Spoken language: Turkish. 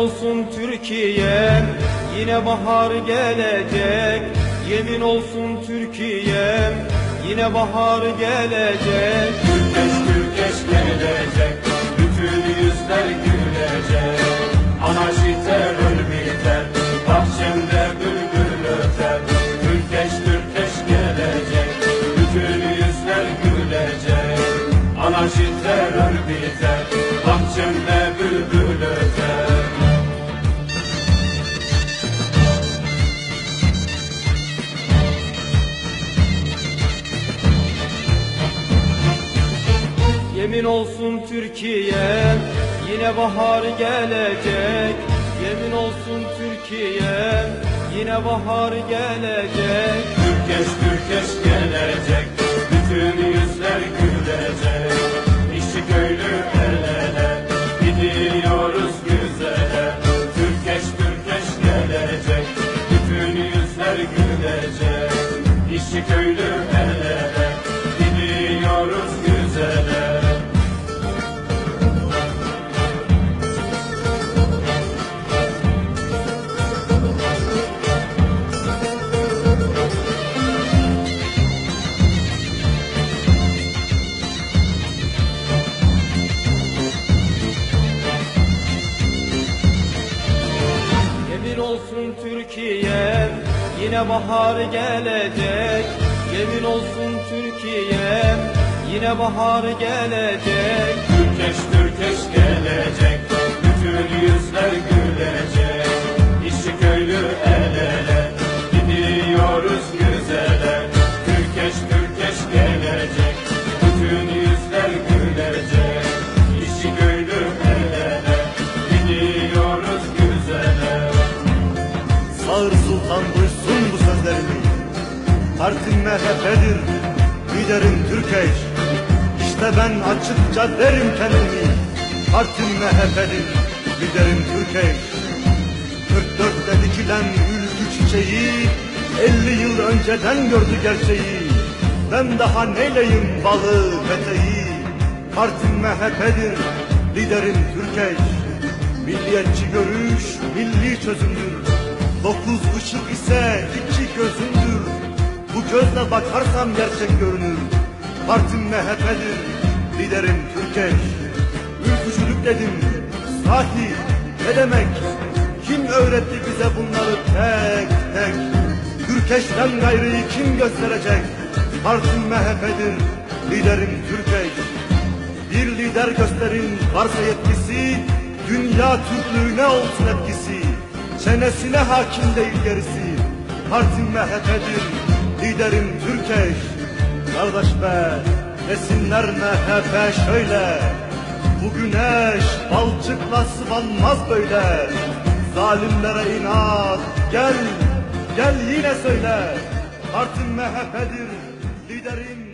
olsun Türkiye'm Yine bahar gelecek. Yemin olsun Türkiye'm Yine bahar gelecek. Türkeş Türkeş gelecek Bütün yüzler gülecek. Anarşi terör biter Bahçemde bülbül öter. Türkeş Türkeş gelecek Bütün yüzler gülecek. Anarşi terör biter Bahçemde Yemin olsun Türkiye'm Yine bahar gelecek. Yemin olsun Türkiye'm Yine bahar gelecek. Türkeş Türkeş gelecek Bütün yüzler gülecek. İşçi köylü el Gidiyoruz güzele. Türkeş Türkeş gelecek Bütün yüzler gülecek. İşçi köylü el Yine bahar gelecek. Yemin olsun Türkiye'm Yine bahar gelecek. Türkeş Türkeş gelecek Bütün yüzler gülecek. İşçi köylü el ele Gidiyoruz güzele. Türkeş Türkeş gelecek Bütün yüzler gülecek. İşçi köylü el ele Gidiyoruz güzele. Sağır Sultan Partim MHP'dir, liderim Türkeş İşte ben açıkça derim kendimi Partim MHP'dir, liderim Türkeş 44'te dikilen ülkü çiçeği 50 yıl önceden gördü gerçeği Ben daha neyleyim balı peteği Partim MHP'dir, liderim Türkeş Milliyetçi görüş, milli çözümdür. Dokuz ışık ise iki gözündür. Gözle bakarsam gerçek görünür. Partim MHP'dir, liderim Türkeş. Ülkücülük dedim, sahi ne demek? Kim öğretti bize bunları tek tek? Türkeş'ten gayrıyı kim gösterecek? Partim MHP'dir, liderim Türkeş. Bir lider gösterin varsa yetkisi, dünya Türklüğüne olsun etkisi. Çenesine hakim değil gerisi, partim MHP'dir, liderim Türkeş. Kardeş be, desinler MHP şöyle, bu güneş balçıkla sıvanmaz böyle. Zalimlere inat, gel, gel yine söyle. Partim MHP'dir, liderim